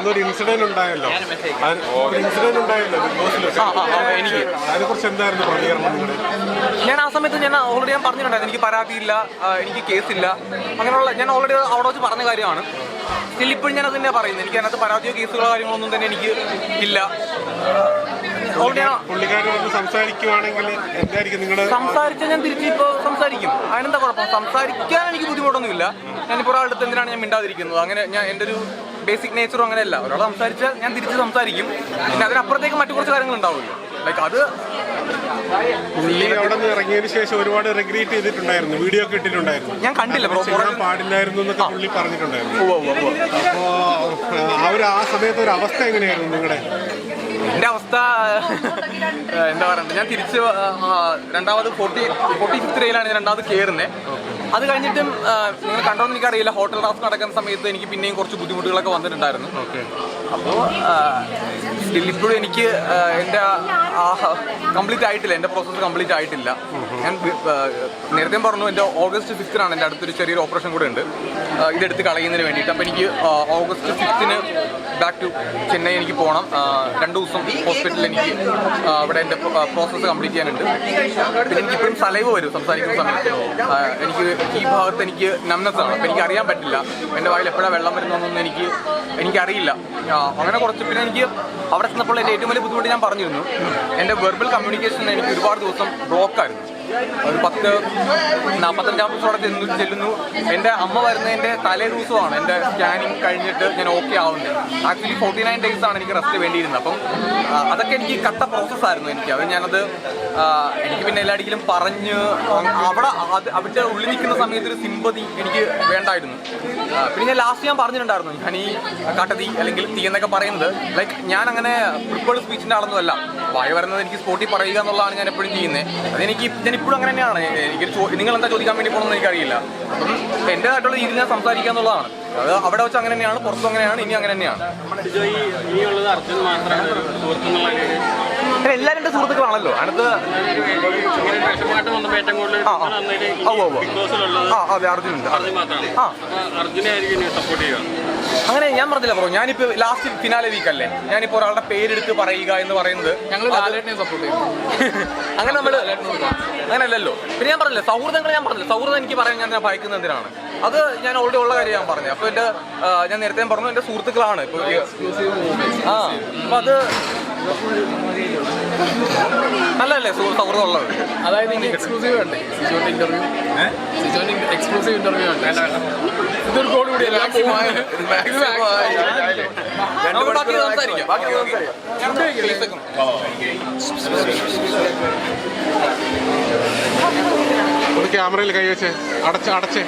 അന്നൊരു ഇൻസിഡന്റ് ഉണ്ടായല്ലോ. ഇൻസിഡന്റ് ഉണ്ടായല്ലോ ബിഗ് എനിക്ക്. അതിനെ കുറിച്ച് എന്തായിരുന്നു പ്രതികരണം ഞാൻ ആ സമയത്ത് ഞാൻ ഓൾറെഡി ഞാൻ പറഞ്ഞിട്ടുണ്ടായിരുന്നു എനിക്ക് പരാതിയില്ല എനിക്ക് കേസില്ല. അങ്ങനെയുള്ള ഞാൻ ഓൾറെഡി അവിടെ വെച്ച് പറഞ്ഞ കാര്യമാണ്. സ്റ്റിൽ ഇപ്പോഴും ഞാൻ അത് തന്നെ പറയുന്നത്. എനിക്ക് അതിനകത്ത് പരാതിയോ കേസുകളോ കാര്യങ്ങളൊന്നും തന്നെ എനിക്ക് ഇല്ല. സംസാരിച്ച ഞാൻ തിരിച്ചിപ്പോ സംസാരിക്കും. അതിനെന്താ കുഴപ്പം? സംസാരിക്കാൻ എനിക്ക് ബുദ്ധിമുട്ടൊന്നുമില്ല. ഞാനിപ്പോൾ ഒരാളുടെ അടുത്ത് എന്തിനാണ് ഞാൻ മിണ്ടാതിരിക്കുന്നത്? അങ്ങനെ ഞാൻ എന്റെ ഒരു ബേസിക് നേച്ചറും അങ്ങനെയല്ല. ഒരാൾ സംസാരിച്ചാൽ ഞാൻ തിരിച്ച് സംസാരിക്കും. പിന്നെ അതിനപ്പുറത്തേക്ക് മറ്റു കുറച്ച് കാര്യങ്ങൾ ഉണ്ടാവുമല്ലോ. ലൈക്ക് അത് പുള്ളി അവിടെ നിന്ന് ഇറങ്ങിയതിന് ശേഷം ഒരുപാട് റിഗ്രേറ്റ് ചെയ്തിട്ടുണ്ടായിരുന്നു. വീഡിയോ ഒക്കെ ഇട്ടിട്ടുണ്ടായിരുന്നു. ഞാൻ കണ്ടില്ല ചെയ്യാൻ പാടില്ലായിരുന്നു എന്നൊക്കെ പുള്ളി പറഞ്ഞിട്ടുണ്ടായിരുന്നു. അപ്പോ ആ ഒരു ആ സമയത്ത് ഒരു അവസ്ഥ എങ്ങനെയായിരുന്നു നിങ്ങളുടെ? എന്റെ അവസ്ഥ എന്താ പറയണ്ടത് ഞാൻ തിരിച്ച് ആ, രണ്ടാമത് ഫോർട്ടി ഫോർട്ടി ഫിഫ്ത് ഡേയിലാണ് ഞാൻ രണ്ടാമത് കയറുന്നത് അത് കഴിഞ്ഞിട്ടും നിങ്ങൾ കണ്ടോന്ന് എനിക്കറിയില്ല. ഹോട്ടൽ ടാസ്ക് നടക്കുന്ന സമയത്ത് എനിക്ക് പിന്നെയും കുറച്ച് ബുദ്ധിമുട്ടുകളൊക്കെ വന്നിട്ടുണ്ടായിരുന്നു. അപ്പോൾ സ്റ്റിൽ ഇപ്പോഴും എനിക്ക് ആ, എന്റെ കംപ്ലീറ്റ് ആയിട്ടില്ല. എന്റെ പ്രോസസ്സ് കംപ്ലീറ്റ് ആയിട്ടില്ല. ഞാൻ നേരത്തെ പറഞ്ഞു എന്റെ ഓഗസ്റ്റ് ഫിഫ്തിനാണ് എന്റെ അടുത്തൊരു ചെറിയൊരു ഓപ്പറേഷൻ കൂടെ ഉണ്ട്. ഇതെടുത്ത് കളയുന്നതിന് വേണ്ടിയിട്ട്. അപ്പോൾ എനിക്ക് ഓഗസ്റ്റ് ഫിഫ്തിന് ബാക്ക് ടു ചെന്നൈ എനിക്ക് പോകണം രണ്ട് ദിവസം ഹോസ്പിറ്റലിൽ എനിക്ക് അവിടെ എന്റെ പ്രോസസ്സ് കംപ്ലീറ്റ് ചെയ്യാനുണ്ട്. പിന്നെ എനിക്ക് ഇപ്പോഴും സലൈവ് വരും സംസാരിക്കുന്ന സമയത്ത്. എനിക്ക് ഈ ഭാഗത്ത് എനിക്ക് നന്നത്താണ് അപ്പം എനിക്ക് അറിയാൻ പറ്റില്ല. എന്റെ വായിൽ എപ്പോഴാണ് വെള്ളം വരുന്നതെന്നൊന്നും എനിക്ക് എനിക്കറിയില്ല. അങ്ങനെ കുറച്ച് പിന്നെ എനിക്ക് അവിടെ ചെന്നപ്പോൾ എന്റെ ഏറ്റവും വലിയ ബുദ്ധിമുട്ട് ഞാൻ പറഞ്ഞിരുന്നു. എന്റെ വെർബൽ കമ്മ്യൂണിക്കേഷൻ എനിക്ക് ഒരുപാട് ദിവസം ബ്ലോക്കായിരുന്നു ഒരു പത്ത് നാൽപ്പത്തഞ്ചാം ദിവസത്തോടെ ചെന്നു ചെല്ലുന്നു. എന്റെ അമ്മ വരുന്നതിന്റെ തലേ ദിവസമാണ് എന്റെ സ്കാനിങ് കഴിഞ്ഞിട്ട് ഞാൻ ഓക്കെ ആവുന്നത്. ആക്ച്വലി ഫോർട്ടി നയൻ ഡേയ്സ് ആണ് എനിക്ക് റെസ്റ്റ് വേണ്ടിയിരുന്നത്. അപ്പം അതൊക്കെ എനിക്ക് കട്ട പ്രോസസ്സായിരുന്നു എനിക്ക്. അത് ഞാനത് എനിക്ക് പിന്നെ എല്ലാടിക്കലും പറഞ്ഞ് അവിടെ അത് അവിടെ ഉള്ളിൽ നിൽക്കുന്ന സമയത്ത് ഒരു സിമ്പതി എനിക്ക് വേണ്ടായിരുന്നു. പിന്നെ ഞാൻ ലാസ്റ്റ് ഞാൻ പറഞ്ഞിട്ടുണ്ടായിരുന്നു ഞാൻ ഈ കട്ടതി അല്ലെങ്കിൽ തീ എന്നൊക്കെ പറയുന്നത്. ലൈക്ക് ഞാൻ അങ്ങനെ പ്രിപ്പേർഡ് സ്പീച്ചിന്റെ ആളൊന്നുമല്ല. വായ വരുന്നത് എനിക്ക് സ്പോട്ടിൽ പറയുക എന്നുള്ളതാണ് ഞാൻ എപ്പോഴും ചെയ്യുന്നത്. അതെനിക്ക് ഞാൻ ഇപ്പോഴും അങ്ങനെ തന്നെയാണ്. എനിക്ക് നിങ്ങൾ എന്താ ചോദിക്കാൻ വേണ്ടി പോകണമെന്ന് എനിക്കറിയില്ല. അപ്പം എന്റെതായിട്ടുള്ള രീതിയിൽ ഞാൻ സംസാരിക്കുക എന്നുള്ളതാണ്. അത് അവിടെ വെച്ച് അങ്ങനെ തന്നെയാണ് പുറത്തും അങ്ങനെയാണ് ഇനി അങ്ങനെ തന്നെയാണ്. ഇനിയുള്ളത് അർജുൻ മാത്രമാണ് പിന്നെ എല്ലാവരും എന്റെ സുഹൃത്തുക്കളാണല്ലോ. അടുത്ത് അതെ അർജുനുണ്ട്. അങ്ങനെ ഞാൻ പറഞ്ഞില്ല ബ്രോ. ഞാനിപ്പോ ലാസ്റ്റ് ഫിനാലെ വീക്ക് അല്ലേ? ഞാനിപ്പോ ഒരാളുടെ പേരെടുത്ത് പറയുക എന്ന് പറയുന്നത് ഞങ്ങൾ നമ്മൾ സപ്പോർട്ട് ചെയ്യും അങ്ങനെ നമ്മൾ അങ്ങനെയല്ലല്ലോ. പിന്നെ ഞാൻ പറഞ്ഞില്ല സൗഹൃദങ്ങൾ ഞാൻ പറഞ്ഞില്ല. സൗഹൃദം എനിക്ക് പറയാൻ ഞാൻ ഭയക്കുന്നത് എന്തിനാണ്? അത് ഞാൻ ഓൾറെഡി ഉള്ള കാര്യം ഞാൻ പറഞ്ഞു അപ്പൊ എന്റെ ഞാൻ നേരത്തെ പറഞ്ഞു എന്റെ സുഹൃത്തുക്കളാണ്. ഇപ്പൊ ആ അപ്പൊ അത് നല്ലതല്ലേ സുഹൃ- സൗഹൃദം ഉള്ളത് അതായത് ഇനി എക്സ്ക്ലൂസീവ് വേണ്ടേ? സിജോന്റെ ഇന്റർവ്യൂ സിജോന്റെ എക്സ്ക്ലൂസീവ് ഇന്റർവ്യൂ ഉണ്ട് ഇതൊരു കോഡ് കൂടി. നമുക്ക് ബാക്കി സംസാരിക്കാം. ഒന്ന് ക്യാമറയിൽ കൈവച്ച് അടച്ച് അടച്ച്.